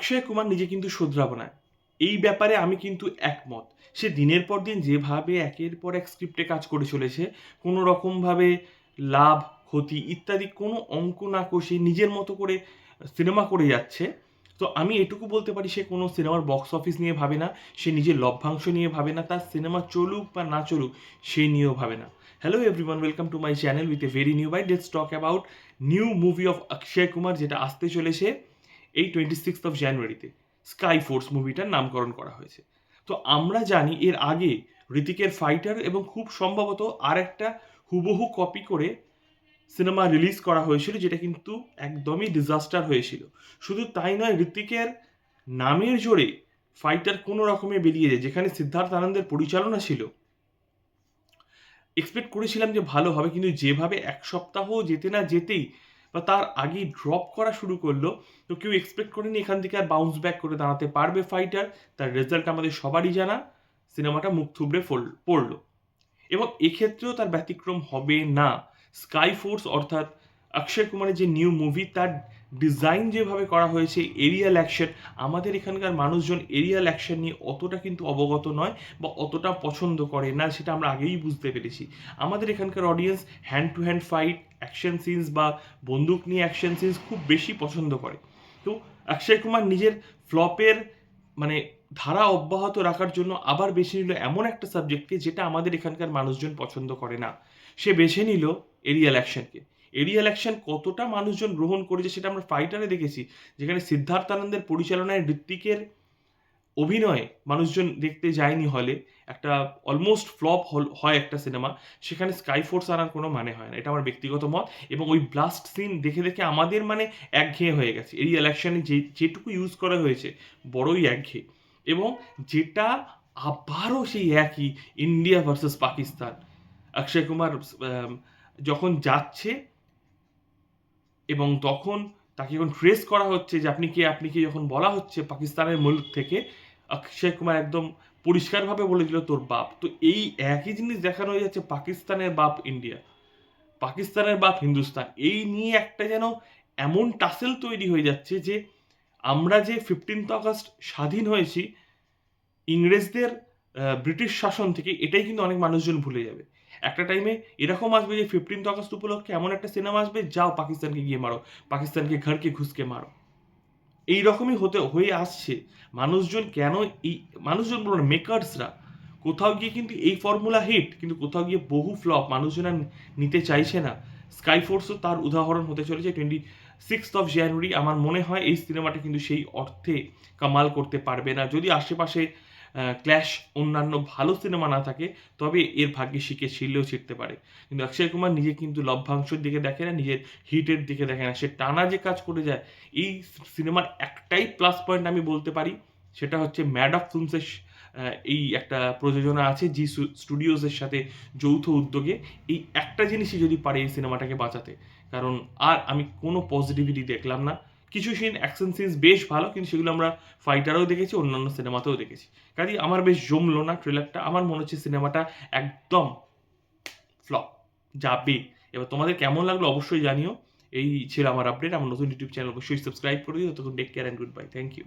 অক্ষয় কুমার নিজে কিন্তু শোধরাবো না। এই ব্যাপারে আমি কিন্তু একমত। সে দিনের পর দিন যেভাবে একের পর এক স্ক্রিপ্টে কাজ করে চলেছে, কোনো রকমভাবে লাভ, ক্ষতি ইত্যাদি কোনো অঙ্ক না কষে নিজের মতো করে সিনেমা করে যাচ্ছে। তো আমি এটুকু বলতে পারি, সে কোনো সিনেমার বক্স অফিস নিয়ে ভাবে না, সে নিজের লভ্যাংশ নিয়ে ভাবে না, তার সিনেমা চলুক বা না চলুক, সে নিয়েও ভাবে না। Hello everyone welcome to my channel with a very new by let's talk about new movie of Akshay Kumar যেটা আসতে চলেছে। এই টোয়েন্টি সিক্সথ অফ জানুয়ারিতে স্কাই ফোর্স মুভিটার নামকরণ করা হয়েছে। তো আমরা জানি এর আগে ঋতিকের ফাইটার এবং খুব সম্ভবত আর একটা হুবহু কপি করে সিনেমা রিলিজ করা হয়েছিল, যেটা কিন্তু একদমই ডিজাস্টার হয়েছিল। শুধু তাই নয় ঋতিকের নামের জোরে ফাইটার কোনো রকমে বেরিয়ে যায়। যেখানে সিদ্ধার্থ আনন্দের পরিচালনা ছিল। এক্সপেক্ট করেছিলাম যে ভালো হবে, কিন্তু যেভাবে এক সপ্তাহ যেতে না যেতেই বা তার আগেই ড্রপ করা শুরু করল, তো কেউ এক্সপেক্ট করেনি এখান থেকে আর বাউন্স ব্যাক করে দাঁড়াতে পারবে ফাইটার তার রেজাল্ট আমাদের সবারই জানা, সিনেমাটা মুখ থুবড়ে পড়ল। এবং এক্ষেত্রেও তার ব্যতিক্রম হবে না। স্কাই ফোর্স অর্থাৎ অক্ষয় কুমারের যে নিউ মুভি তার ডিজাইন যেভাবে করা হয়েছে এরিয়াল অ্যাকশন আমাদের এখানকার মানুষজন এরিয়াল অ্যাকশন নিয়ে অতটা কিন্তু অবগত নয় বা অতটা পছন্দ করে না, সেটা আমরা আগেই বুঝতে পেরেছি। আমাদের এখানকার audience hand to hand fight action scenes বা বন্দুক নিয়ে অ্যাকশন সিনস খুব বেশি পছন্দ করে। তো অক্ষয় কুমার নিজের ফ্লপের মানে ধারা অব্যাহত রাখার জন্য আবার বেছে নিল এমন একটা সাবজেক্টকে যেটা আমাদের এখানকার মানুষজন পছন্দ করে না। সে বেছে নিল এরিয়াল অ্যাকশনকে এরিয়াল অ্যাকশন কতটা মানুষজন গ্রহণ করেছে সেটা আমরা ফাইটারে দেখেছি, যেখানে সিদ্ধার্থানন্দের পরিচালনায় ঋত্বিকের অভিনয়ে মানুষজন দেখতে যায়নি হলে একটা অলমোস্ট ফ্লপ হল, হয় একটা সিনেমা সেখানে স্কাই ফোর্স আনার কোনো মানে হয় না। এটা আমার ব্যক্তিগত মত এবং ওই ব্লাস্ট সিন দেখে দেখে আমাদের মানে একঘেয়ে হয়ে গেছে। এরিয়াল অ্যাকশনে যে, যেটুকু ইউজ করা হয়েছে, বড়ই একঘেয়ে। এবং যেটা আবারও সেই একই ইন্ডিয়া ভার্সেস পাকিস্তান অক্ষয় কুমার যখন যাচ্ছে এবং তখন তাকে যখন ট্রেস করা হচ্ছে যে আপনি কে আপনি কে যখন বলা হচ্ছে পাকিস্তানের মুলক থেকে, অক্ষয় কুমার একদম পরিষ্কারভাবে বলে দিল তোর বাপ। তো এই একই জিনিস দেখানো হয়ে যাচ্ছে পাকিস্তানের বাপ ইন্ডিয়া পাকিস্তানের বাপ হিন্দুস্তান। এই নিয়ে একটা যেন এমন টাসেল তৈরি হয়ে যাচ্ছে যে আমরা যে ফিফটিন্থ আগস্ট স্বাধীন হয়েছি, ইংরেজদের ব্রিটিশ শাসন থেকে, এটাই কিন্তু অনেক মানুষজন ভুলে যাবে। একটা টাইমে এরকম আসবে যে ফিফটিন্থ আগস্ট উপলক্ষে এমন একটা সিনেমা আসবে, যাও পাকিস্তানকে গিয়ে মারো, পাকিস্তানকে ঘরকে ঘুষকে মারো। এই রকমই হতে, হয়ে আসছে। মানুষজন কেন এই, মানুষজন বলো মেকার্সরা কোথাও গিয়ে কিন্তু এই ফর্মুলা হিট কিন্তু কোথাও গিয়ে বহু ফ্লপ মানুষজন আর নিতে চাইছে না। স্কাই ফোর্সও তার উদাহরণ হতে চলেছে টোয়েন্টি সিক্সথ অফ জানুয়ারি আমার মনে হয় এই সিনেমাটা কিন্তু সেই অর্থে কামাল করতে পারবে না। যদি আশেপাশে ক্ল্যাশ অন্যান্য ভালো সিনেমা না থাকে, তবে এর ভাগ্যে শিখে ছিঁড়লেও ছিঁড়তে পারে। কিন্তু অক্ষয় কুমার নিজে কিন্তু লভ্যাংশের দিকে দেখে না, নিজের হিটের দিকে দেখে না। সে টানা যে কাজ করে যায়, এই সিনেমার একটাই প্লাস পয়েন্ট আমি বলতে পারি, সেটা হচ্ছে ম্যাড অফ ফিল্মসের এই একটা প্রযোজনা আছে জি স্টুডিওজের সাথে যৌথ উদ্যোগে। এই একটা জিনিসই যদি পারে এই সিনেমাটাকে বাঁচাতে, কারণ আর আমি কোনো পজিটিভিটি দেখলাম না। কিছু সিন অ্যাকশন সিনস বেশ ভালো, কিন্তু সেগুলো আমরা ফাইটারেও দেখেছি, অন্যান্য সিনেমাতেও দেখেছি। কাজে আমার বেশ জমলো না ট্রেলারটা আমার মনে হচ্ছে সিনেমাটা একদম ফ্লপ যাবে। এবার তোমাদের কেমন লাগল অবশ্যই জানিও। এই ছিল আমার আপডেট আমার নতুন ইউটিউব চ্যানেল অবশ্যই সাবস্ক্রাইব করে দিও। তখন take care and good bye thank you